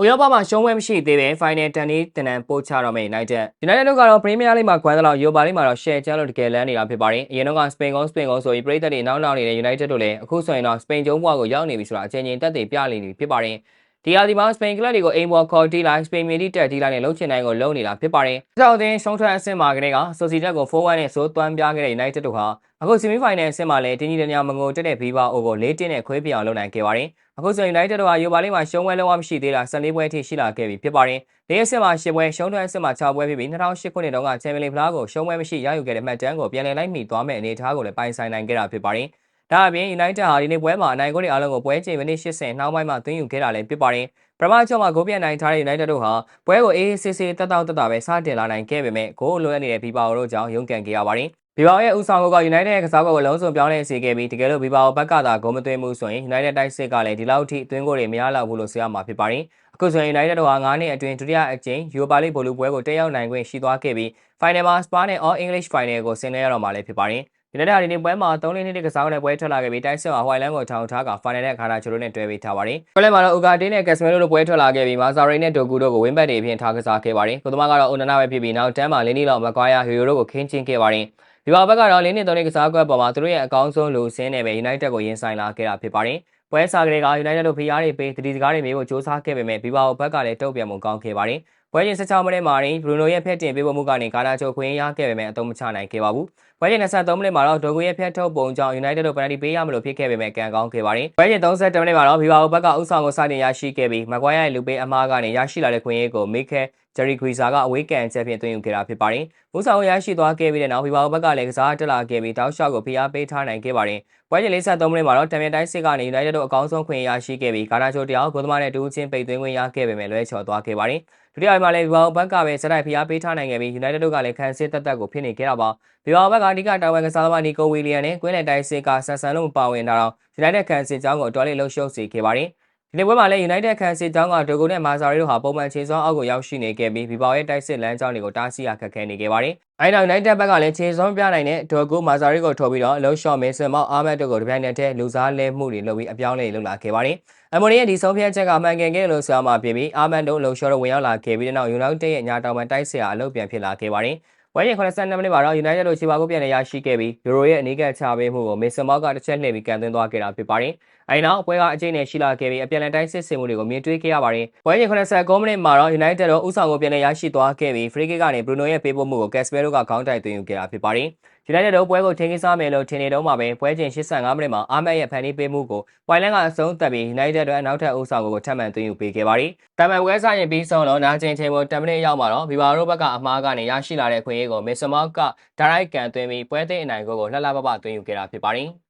ဥရောပမှာရှုံးဝဲမရှိသေးပဲ Final 10နေ့တနန်ပို့ချတော့မယ့် United United တို့ကတော့ Premier League မှာခွဲသလောက် Europa League မှာတော့ share ချလို့တကယ်လန်းနေတာဖြစ်ပါတယ်။အရင်တော့က Spain ကုန်း Spain ကုန်းဆိုပြီးပြည်သက်တွေနောက်နောက်နေတဲ့ United တို့လည်းအခုဆိုရင်တော့ Spain ကျုံးဘွားကိုရောက်နေပြီဆိုတာအချိန်ချင်းတက်တည်ပြနေပြီဖြစ်ပါတယ်။ ဒီဟာဒီမှာ Spain ကလပ်တွေကိုအိမ်ပေါ်ခေါ်တီးလိုက် Spain မြေတီတက်တီးလိုက်နဲ့လှုပ်ချင်တိုင်းကိုလှုပ်နေတာဖြစ်ပါတယ်။ကြောက်တဲ့ရှုံးထွက်အဆင့်မှာကလေးက Sociedad ကို4-1နဲ့ဆိုးသွမ်းပြခဲ့တဲ့ United တို့ဟာအခု semi final အဆင့်မှာလည်းတင်းကြီးတညာမငိုတက်တဲ့ Viva O ကို၄တင်းနဲ့ခွဲပြအောင်လုပ်နိုင်ခဲ့ပါတယ်။အခုဆို United တို့ဟာ Europa League မှာရှုံးဝဲလုံးဝမရှိသေးတာ14ပွဲအထိရှိလာခဲ့ပြီဖြစ်ပါတယ်။၄အဆင့်မှာ10ပွဲရှုံးထွက်အဆင့်မှာ6ပွဲဖြစ်ပြီး2008ခုနှစ်တုန်းက Champions League ဖလားကိုရှုံးပွဲမရှိရယူခဲ့တဲ့မှတ်တမ်းကိုပြန်လည်လိုက်မိသွားမဲ့အနေအထားကိုလည်းပိုင်ဆိုင်နိုင်ခဲ့တာဖြစ်ပါတယ်။ ဒါအပြင် United ဟာဒီနေ့ပွဲမှာအနိုင်ဂိုးတွေအားလုံးကိုပွဲချိန်မိနစ်80နှောင်းပိုင်းမှာသွင်းယူခဲ့တာလည်းဖြစ်ပါတယ်။ပထမချုပ်မှာဂိုးပြန်နိုင်ထားတဲ့ United တို့ဟာပွဲကိုအေးအေးဆေးဆေးတက်တော့တက်တာပဲစတင်လာနိုင်ခဲ့ပေမဲ့ဂိုးလိုအပ်နေတဲ့ဘီပါအိုတို့ကြောင့်ရုန်းကန်ခဲ့ရပါတယ်။ဘီဘာရဲ့ဦးဆောင်က United ရဲ့ကစားကွက်ကိုလုံးစုံပြောင်းလဲစေခဲ့ပြီးတကယ်လို့ဘီဘာဘက်ကသာဂိုးမသွင်းမှုဆိုရင် United တိုက်စစ်ကလည်းဒီလောက်ထိအတွင်းကိုတွေမရလောက်ဘူးလို့ဆိုရမှာဖြစ်ပါတယ်။အခုဆိုရင် United တို့ဟာ9နှစ်အတွင်းဒုတိယအကြိမ် Europa League ဘောလုံးပွဲကိုတက်ရောက်နိုင်ခွင့်ရှိသွားခဲ့ပြီး Final မှာ Spa နဲ့ All English Final ကိုဆင်နွှဲရတော့မှာလည်းဖြစ်ပါတယ်။ ဒီနေ့ဒီနေ့ပွဲမှာ3လနှစ်ကစားတဲ့ပွဲထွက်လာခဲ့ပြီးတိုက်စစ်ဟာ White Line ကိုထောင်ထားက Final နဲ့ခါတာချိုတို့နဲ့တွဲပေးထားပါတယ်။ပွဲလဲမှာတော့ Ugarte နဲ့ Casemiro တို့ပွဲထွက်လာခဲ့ပြီး Mazzarri နဲ့ Doku တို့ကိုဝင်းဘက်တွေအဖြစ်ထားကစားခဲ့ပါတယ်။ကိုသမားကတော့ Onana ပဲဖြစ်ပြီးနောက်တန်းမှာ Lini လောက် Maguire Hero တို့ကိုခင်းချင်းခဲ့ပါတယ်။ဒီပါဘက်ကတော့၄နှစ်၃နှစ်ကစားကွက်ပေါ်မှာသူတို့ရဲ့အကောင်းဆုံးလူစင်းနဲ့ပဲ United ကိုရင်ဆိုင်လာခဲ့တာဖြစ်ပါတယ်။ ပွဲစားကလေးက United တို့ဖိအားတွေပေးတတိစကားတွေမျိုးကိုစ조사ခဲ့ပေမဲ့ဘီဘာဘက်ကလည်းတုံ့ပြန်မှုကောင်းခဲ့ပါတယ်။ပွဲချင်း16မိနစ်မှာရင်ဘရူနိုရဲ့ဖက်တင်ပေးဖို့မှုကနေကာနာချိုခွင်းရခဲ့ပေမဲ့အသုံးမချနိုင်ခဲ့ပါဘူး။ပွဲချင်း23မိနစ်မှာတော့ဒိုဂူရဲ့ဖက်ထုတ်ပုံကြောင့် United တို့ပနတီပေးရမလို့ဖြစ်ခဲ့ပေမဲ့ကန်ကောင်းခဲ့ပါတယ်။ပွဲချင်း32မိနစ်မှာတော့ဘီဘာဘက်ကဥဆောင်ကိုစတင်ရရှိခဲ့ပြီးမကွိုင်းရဲ့လူပေးအမားကနေရရှိလာတဲ့ခွင့်ရေးကိုမိခဲဂျယ်ရီခွီဇာကအဝေးကန်ချက်ဖြင့်သွင်းယူခဲ့တာဖြစ်ပါတယ်။ဦးဆောင်ရရှိသွားခဲ့ပြီးတဲ့နောက်ဘီဘာဘက်ကလည်းကစားတက်လာခဲ့ပြီးတောက်လျှောက်ကိုဖိအားပေးထားနိုင်ခဲ့ပါတယ်။ပွဲချင်း53မိနစ်မှာတော့တံမြတိုင်းစစ်ကနေ United တို့အကောင်းဆုံးခွင့်ရရှိခဲ့ပြီးဂါနာချိုတယောက်ဂိုးသမားနဲ့တူးချင်းပိတ်သွင်းခွင့်ရခဲ့ပေမဲ့လွဲချော်သွားခဲ့ပါတယ်။ဒုတိယပိုင်းမှာလည်းဘီဘာဘက်ကပဲစတိုက်ဖိအားပေးထားနိုင်ခဲ့ပြီး United တို့ကလည်းခံစစ်တက်တက်ကိုဖြစ်နေခဲ့တာပါ။ဘီဘာဘက်ကအဓိကတာဝန်ကစားသမားနီကိုဝီလီယံနဲ့ကွင်းလယ်တိုင်းစစ်ကဆန်ဆန်လို့မပါဝင်တာတော့ United ခံစစ်ကြောင်းကိုတော်လေးလှုပ်ရှုပ်စေခဲ့ပါတယ်။ ဒီနေ့ပွဲမှာလည်း United ခံစစ်ကြောင်းကဒိုဂိုနဲ့မာဇာရီတို့ဟာပုံမှန်ခြေစွမ်းအောက်ကိုရောက်ရှိနေခဲ့ပြီးဘီဘာရဲ့တိုက်စစ်လမ်းကြောင်းတွေကိုတားဆီးရခက်ခဲနေခဲ့ပါတယ်။အဲနောက် United ဘက်ကလည်းခြေစွမ်းပြနိုင်တဲ့ဒိုဂိုမာဇာရီကိုထုတ်ပြီးတော့အလုံးရှော့မေဆန်မောက်အာမတ်တို့ကိုတပြိုင်နက်တည်းလူစားလဲမှုတွေလုပ်ပြီးအပြောင်းလဲလုပ်လာခဲ့ပါတယ်။အမိုနီရဲ့ဒီဆုံးဖြတ်ချက်ကမှန်ကန်ခဲ့လို့ဆိုမှဖြစ်ပြီးအာမတ်တို့လုံရှော့တို့ဝင်ရောက်လာခဲ့ပြီးတဲ့နောက် United ရဲ့ညာတောင်ပံတိုက်စစ်အားအလုပ်ပြန်ဖြစ်လာခဲ့ပါတယ်။ ဝိုင်းရင်82မိနစ်မှာတော့ United တို့ခြေပါကုတ်ပြန်လည်ရရှိခဲ့ပြီး Euro ရဲ့အနီးကပ်ချပေးမှုကို Mason Mount ကတစ်ချက်လှည့်ပြီးကန်သွင်းသွားခဲ့တာဖြစ်ပါတယ်။အဲဒီနောက်ပွဲကအကျိတ်နဲ့ရှိလာခဲ့ပြီးအပြန်လည်တိုင်းစစ်ဆင်မှုတွေကိုမြင်တွေ့ခဲ့ရပါတယ်။ဝိုင်းရင်89မိနစ်မှာတော့ United တို့ဥဆောင်ကိုပြန်လည်ရရှိသွားခဲ့ပြီး Free Kick ကနေ Bruno ရဲ့ပေးပို့မှုကို Casemiro ကခေါင်းတိုက်သွင်းယူခဲ့တာဖြစ်ပါတယ်။ United တို့ပွဲကိုထင်ကြီးစားမယ်လို့ထင်နေတော့မှာပဲပွဲချိန်85မိနစ်မှာအာမတ်ရဲ့ဖန်တီးပေးမှုကိုဝိုင်လန်ကအဆုံးသတ်ပြီး United တို့အနောက်ထပ်ဥဆောင်ကိုထပ်မံသွင်းယူပေးခဲ့ပါတယ်။တမန်ပွဲဆိုင်ရင်ပြီးဆုံးတော့နာကျင်ချိန်ပေါ်10မိနစ်ရောက်မှာတော့ဗီဘာရိုဘက်ကအမှားကနေရရှိလာတဲ့ခွင့်ရေးကို Mason Mount ကဒါရိုက်ကန်သွင်းပြီးပွဲသိမ်းအနိုင်ကိုကိုလှလှပပသွင်းယူခဲ့တာဖြစ်ပါတယ်။